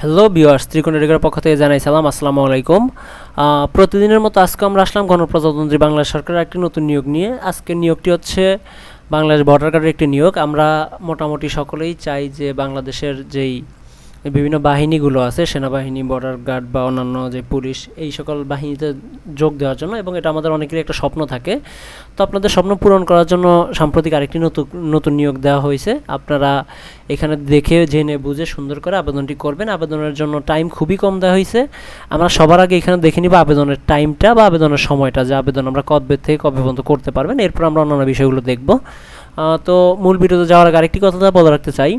Hello বিওয়ার্স রেগার পক্ষ থেকে জানাই সালাম, আসসালামু আলাইকুম। প্রতিদিনের মতো আজকে আমরা আসলাম গণপ্রজাতন্ত্রী বাংলাদেশ সরকারের একটি নতুন নিয়োগ নিয়ে। আজকে নিয়োগটি হচ্ছে বাংলাদেশ ভোটার কার্ডের একটি নিয়োগ। আমরা মোটামুটি সকলেই চাই যে বাংলাদেশের যেই বিভিন্ন বাহিনীগুলো আছে, সেনাবাহিনী বর্ডার গার্ড বা অন্যান্য যে পুলিশ, এই সকল বাহিনীতে যোগ দেওয়ার জন্য এবং এটা আমাদের অনেকেরই একটা স্বপ্ন থাকে। তো আপনাদের স্বপ্ন পূরণ করার জন্য সাম্প্রতিক আরেকটি নতুন নতুন নিয়োগ দেওয়া হয়েছে। আপনারা এখানে দেখে, জেনে, বুঝে সুন্দর করে আবেদনটি করবেন। আবেদনের জন্য টাইম খুবই কম দেওয়া হয়েছে। আমরা সবার আগে এখানে দেখে নিব আবেদনের টাইমটা বা আবেদনের সময়টা, যে আবেদন আমরা কবে থেকে, কবে পর্যন্ত করতে পারবেন। এরপর আমরা অন্যান্য বিষয়গুলো দেখব। তো মূল ভিডিওতে যাওয়ার আগে আরেকটি কথা বলে রাখতে চাই।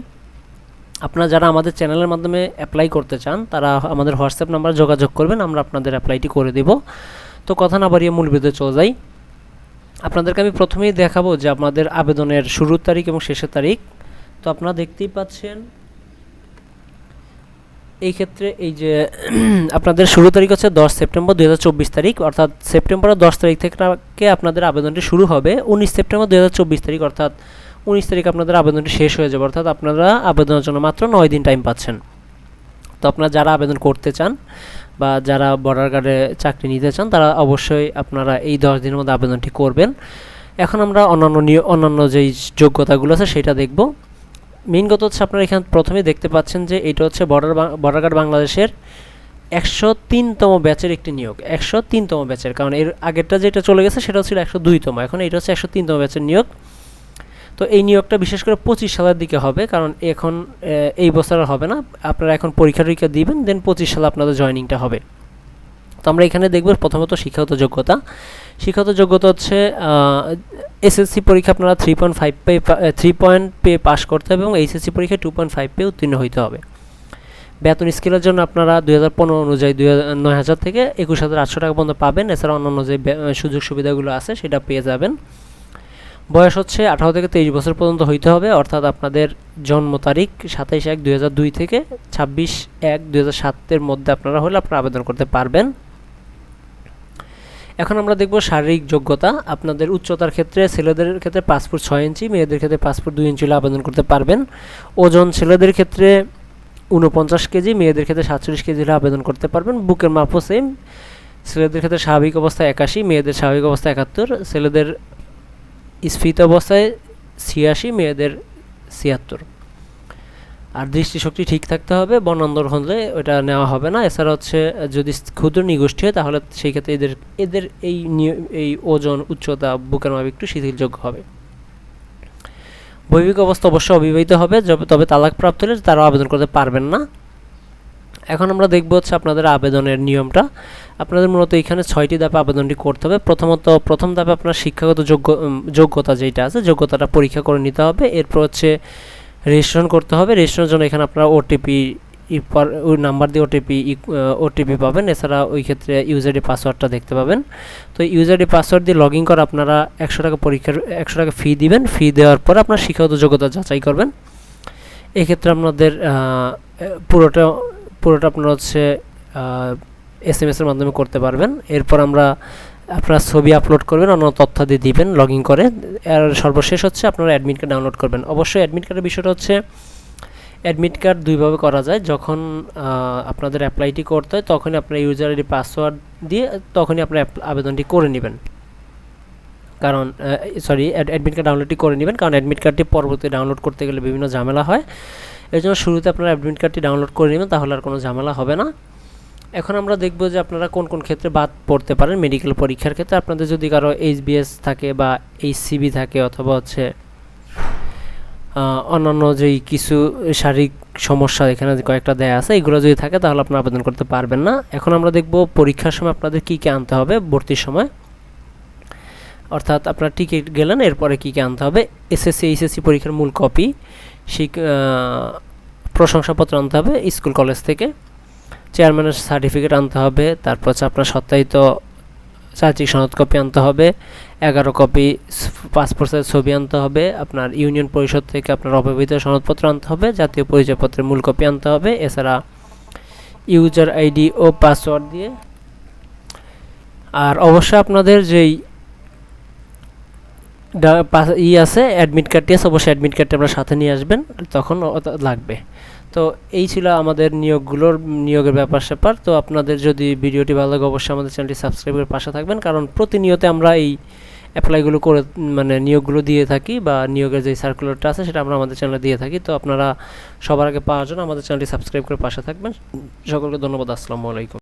আপনারা যারা আমাদের চ্যানেলের মাধ্যমে অ্যাপ্লাই করতে চান, তারা আমাদের হোয়াটসঅ্যাপ নাম্বার যোগাযোগ করবেন, আমরা আপনাদের অ্যাপ্লাইটি করে দেব। তো কথা না বাড়িয়ে মূল ভিডিওতে চলে যাই। আপনাদেরকে আমি প্রথমেই দেখাবো যে আপনাদের আবেদনের শুরুর তারিখ এবং শেষের তারিখ। তো আপনারা দেখতেই পাচ্ছেন, এই ক্ষেত্রে এই যে আপনাদের শুরু তারিখ হচ্ছে দশ সেপ্টেম্বর দু হাজার চব্বিশ তারিখ, অর্থাৎ সেপ্টেম্বরের দশ তারিখ থেকে আপনাদের আবেদনটি শুরু হবে উনিশ সেপ্টেম্বর দু হাজার চব্বিশ তারিখ, অর্থাৎ উনিশ তারিখ আপনাদের আবেদনটি শেষ হয়ে যাবে, অর্থাৎ আপনারা আবেদনের জন্য মাত্র নয় দিন টাইম পাচ্ছেন। তো আপনারা যারা আবেদন করতে চান বা যারা বর্ডার গার্ডে চাকরি নিতে চান, তারা অবশ্যই আপনারা এই দশ দিনের মধ্যে আবেদনটি করবেন। এখন আমরা অন্যান্য নিয়, অন্যান্য যেই যোগ্যতাগুলো আছে সেটা দেখব। মেইন কথা হচ্ছে আপনারা এখানে প্রথমেই দেখতে পাচ্ছেন যে এটা হচ্ছে বর্ডার বর্ডার গার্ড বাংলাদেশের একশো তিনতম ব্যাচের একটি নিয়োগ, একশো তিনতম ব্যাচের কারণ এর আগেরটা যেটা চলে গেছে সেটা ছিল একশো দুইতম, এখন এটা হচ্ছে একশো তিনতম ব্যাচের নিয়োগ। তো এই নিয়োগটা বিশেষ করে পঁচিশ সালের দিকে হবে, কারণ এখন এই বছর হবে না। আপনারা এখন পরীক্ষা টরীক্ষা দিবেন, দেন পঁচিশ সালে আপনাদের জয়নিংটা হবে। তো আমরা এখানে দেখব প্রথমত শিক্ষাগত যোগ্যতা। শিক্ষাগত যোগ্যতা হচ্ছে এসএসসি পরীক্ষা আপনারা থ্রি পয়েন্ট ফাইভ পে থ্রি পয়েন্ট পে পাস করতে হবে এবং এইচএসসি পরীক্ষায় টু পয়েন্ট ফাইভ পে উত্তীর্ণ হইতে হবে। বেতন স্কেলের জন্য আপনারা দুই হাজার পনেরো অনুযায়ী দুই, নয় হাজার থেকে একুশ হাজার আটশো টাকা পর্যন্ত পাবেন। এছাড়া অন্যান্য যে সুযোগ সুবিধাগুলো আছে, সেটা পেয়ে যাবেন। বয়স হচ্ছে আঠারো থেকে তেইশ বছর পর্যন্ত হইতে হবে, অর্থাৎ আপনাদের জন্ম তারিখ সাতাইশ এক দুই থেকে ছাব্বিশ এক দুই সাতের মধ্যে আপনারা হলে আপনারা আবেদন করতে পারবেন। এখন আমরা দেখব শারীরিক যোগ্যতা। আপনাদের উচ্চতার ক্ষেত্রে ছেলেদের ক্ষেত্রে পাসপোর্ট ছয় ইঞ্চি, মেয়েদের ক্ষেত্রে পাসপোর্ট দুই ইঞ্চি আবেদন করতে পারবেন। ওজন ছেলেদের ক্ষেত্রে উনপঞ্চাশ কেজি, মেয়েদের ক্ষেত্রে সাতচল্লিশ কেজি হলে আবেদন করতে পারবেন। বুকের মাপও সেম ছেলেদের ক্ষেত্রে স্বাভাবিক অবস্থা একাশি, মেয়েদের স্বাভাবিক অবস্থা একাত্তর, ছেলেদের স্ফীত অবস্থায় ছিয়াশি মেয়েদের ছিয়াত্তর। আর দৃষ্টিশক্তি ঠিক থাকতে হবে, বনান্দর হলে ওটা নেওয়া হবে না। এছাড়া হচ্ছে, যদি ক্ষুদ্র নিগোষ্ঠী হয়, তাহলে সেই ক্ষেত্রে এদের এদের এই এই ওজন উচ্চতা বুকের মাপ একটু শিথিলযোগ্য হবে। বৈবিক অবস্থা অবশ্যই অবিবাহিত হবে তবে তালাকপ্রাপ্ত হলে তারা আবেদন করতে পারবেন না। এখন আমরা দেখব হচ্ছে আপনাদের আবেদনের নিয়মটা। আপনাদের মূলত এখানে ছয়টি ধাপে আবেদনটি করতে হবে। প্রথমত, প্রথম ধাপে আপনার শিক্ষাগত যোগ্য যোগ্যতা যেটা আছে, যোগ্যতাটা পরীক্ষা করে নিতে হবে। এরপর হচ্ছে রেজিস্ট্রেশন করতে হবে। রেজিস্ট্রেশনের জন্য এখানে আপনারা ওটিপি ওই নাম্বার দিয়ে ওটিপি ওটিপি পাবেন। এছাড়া ওই ক্ষেত্রে ইউজারডি পাসওয়ার্ডটা দেখতে পাবেন। তো ইউজারডি পাসওয়ার্ড দিয়ে লগ ইন করে আপনারা একশো টাকা পরীক্ষার, একশো টাকা ফি দিবেন। ফি দেওয়ার পর আপনার শিক্ষাগত যোগ্যতা যাচাই করবেন। এক্ষেত্রে আপনাদের পুরোটা পুরোটা আপনার হচ্ছে এস এম এর মাধ্যমে করতে পারবেন। এরপর আমরা আপনারা ছবি আপলোড করবেন অন্য তথ্যাদি দিবেন লগ ইন করে। আর সর্বশেষ হচ্ছে আপনারা অ্যাডমিট কার্ড ডাউনলোড করবেন। অবশ্যই অ্যাডমিট কার্ডের বিষয়টা হচ্ছে অ্যাডমিট কার্ড দুইভাবে করা যায়। যখন আপনাদের অ্যাপ্লাইটি করতে হয়, তখনই আপনার ইউজার আইডি পাসওয়ার্ড দিয়ে, তখনই আপনার আবেদনটি করে নেবেন। কারণ সরি অ্যাডমিট কার্ড ডাউনলোডটি করে নেবেন, কারণ অ্যাডমিট কার্ডটি পরবর্তী ডাউনলোড করতে গেলে বিভিন্ন ঝামেলা হয়। এই জন্য শুরুতে আপনারা অ্যাডমিট কার্ডটি ডাউনলোড করে নেবেন, তাহলে আর কোনো ঝামেলা হবে না। এখন আমরা দেখব যে আপনারা কোন কোন ক্ষেত্রে বাদ পড়তে পারেন মেডিকেল পরীক্ষার ক্ষেত্রে। আপনাদের যদি কারও এইচবিএস থাকে বা এইচসিবি থাকে অথবা হচ্ছে অন্যান্য যেই কিছু শারীরিক সমস্যা এখানে কয়েকটা দেয়া আছে, এগুলো যদি থাকে তাহলে আপনারা আবেদন করতে পারবেন না। এখন আমরা দেখব পরীক্ষার সময় আপনাদের কী কী আনতে হবে ভর্তির সময়। অর্থাৎ আপনার টিকিট গেলেন এরপরে কী কী আনতে হবে? এসএসসি এইচএসসি পরীক্ষার মূল কপি আহ, প্রশংসাপত্র আনতে হবে স্কুল কলেজ থেকে। চেয়ারম্যানের সার্টিফিকেট আনতে হবে তারপর হচ্ছে আপনার সত্যায়িত চারিত্রিক সনদ কপি আনতে হবে এগারো কপি পাসপোর্ট সাইজ ছবি আনতে হবে আপনার ইউনিয়ন পরিষদ থেকে আপনার অব্যবহৃত সনদপত্র আনতে হবে জাতীয় পরিচয়পত্রের মূল কপি আনতে হবে এছাড়া ইউজার আইডি ও পাসওয়ার্ড দিয়ে। আর অবশ্যই আপনাদের যেই ই আছে অ্যাডমিট কার্ডটি আছে, অবশ্যই অ্যাডমিট কার্ডটি আপনার সাথে নিয়ে আসবেন, তখন লাগবে তো তো এই ছিল আমাদের নিয়োগগুলোর, নিয়োগের ব্যাপার স্যাপার। তো আপনাদের যদি ভিডিওটি ভালো লাগে, অবশ্যই আমাদের চ্যানেলটি সাবস্ক্রাইব করে পাশে থাকবেন, কারণ প্রতিনিয়ত আমরা এই অ্যাপ্লাইগুলো করে মানে নিয়োগগুলো দিয়ে থাকি, বা নিয়োগের যে সার্কুলারটা আছে, সেটা আমরা আমাদের চ্যানেলে দিয়ে থাকি। তো আপনারা সবার আগে পাওয়ার জন্য আমাদের চ্যানেলটি সাবস্ক্রাইব করে পাশে থাকবেন। সকলকে ধন্যবাদ, আসসালামু আলাইকুম।